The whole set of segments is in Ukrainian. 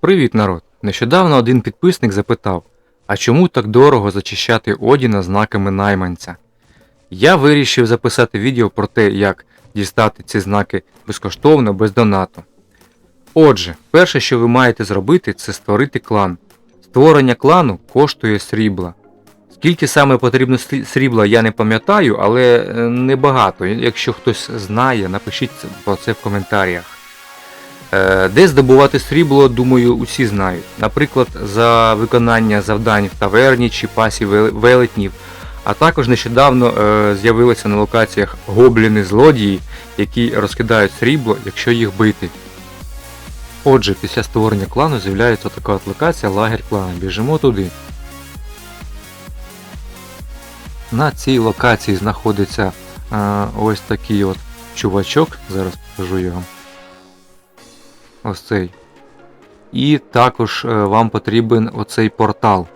Привіт, народ! Нещодавно один підписник запитав, а чому так дорого зачищати Одіна знаками найманця? Я вирішив записати відео про те, як дістати ці знаки безкоштовно без донату. Отже, перше, що ви маєте зробити, це створити клан. Створення клану коштує срібла. Скільки саме потрібно срібла, я не пам'ятаю, але е, небагато. Якщо хтось знає, напишіть про це в коментарях. Е, Де здобувати срібло, думаю, усі знають. Наприклад, за виконання завдань в таверні чи пасі велетнів. А також нещодавно е, з'явилися на локаціях гобліни-злодії, які розкидають срібло, якщо їх бити. Отже, після створення клану з'являється така от локація лагерь клану. Біжимо туди. На цій локації знаходиться е, ось такий от чувачок. Зараз покажу його. Ось цей. І також е, вам потрібен оцей портал.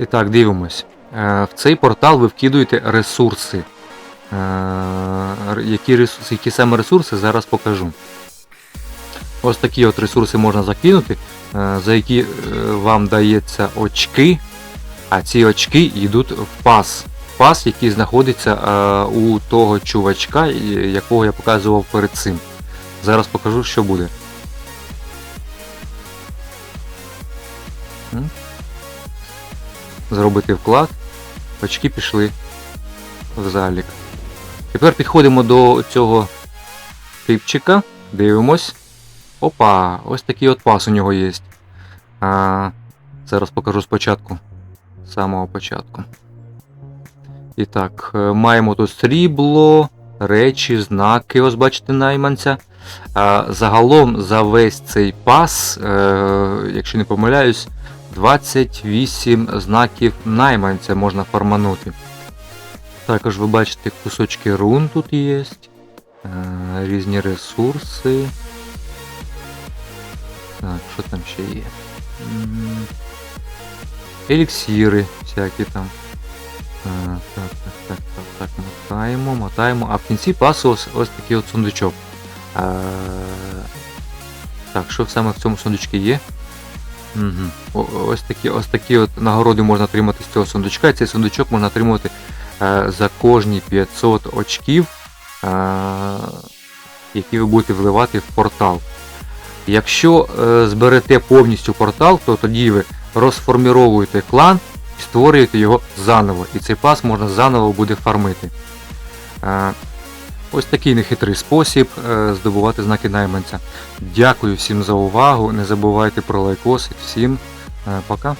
І так, дивимось. Е, В цей портал ви вкидуєте ресурси. Е, Які, ресурси, які саме ресурси, зараз покажу. Ось такі от ресурси можна закинути, за які вам дається очки, а ці очки йдуть в пас. Пас, який знаходиться у того чувачка, якого я показував перед цим. Зараз покажу, що буде. Зробити вклад. Очки пішли в залік. Тепер підходимо до цього типчика, дивимось. Опа, ось такий от пас у нього є. А, зараз покажу спочатку. З самого початку. І так, е, маємо тут срібло, речі, знаки, ось бачите, найманця. А, загалом за весь цей пас, е, якщо не помиляюсь, 28 знаків найманця можна фарманути. Також ви бачите кусочки рун тут є. Е, різні ресурси. Так, що там ще є? М, Еліксіри всякі там. Е, Так, так, так, так, так, мотаємо, мотаємо. А в кінці пасу ось, ось такий от сундучок. Е, Так, що саме в цьому сундучку є? Угу. Ось такі, ось такі от нагороди можна отримати з цього сундучка. Цей сундучок можна отримувати е, за кожні 500 очків, е, які ви будете вливати в портал. Якщо е, зберете повністю портал, то тоді ви розформіровуєте клан і створюєте його заново. І цей пас можна заново буде фармити. Ось такий нехитрий спосіб е, здобувати знаки найманця. Дякую всім за увагу. Не забувайте про лайкосик. Всім е, пока.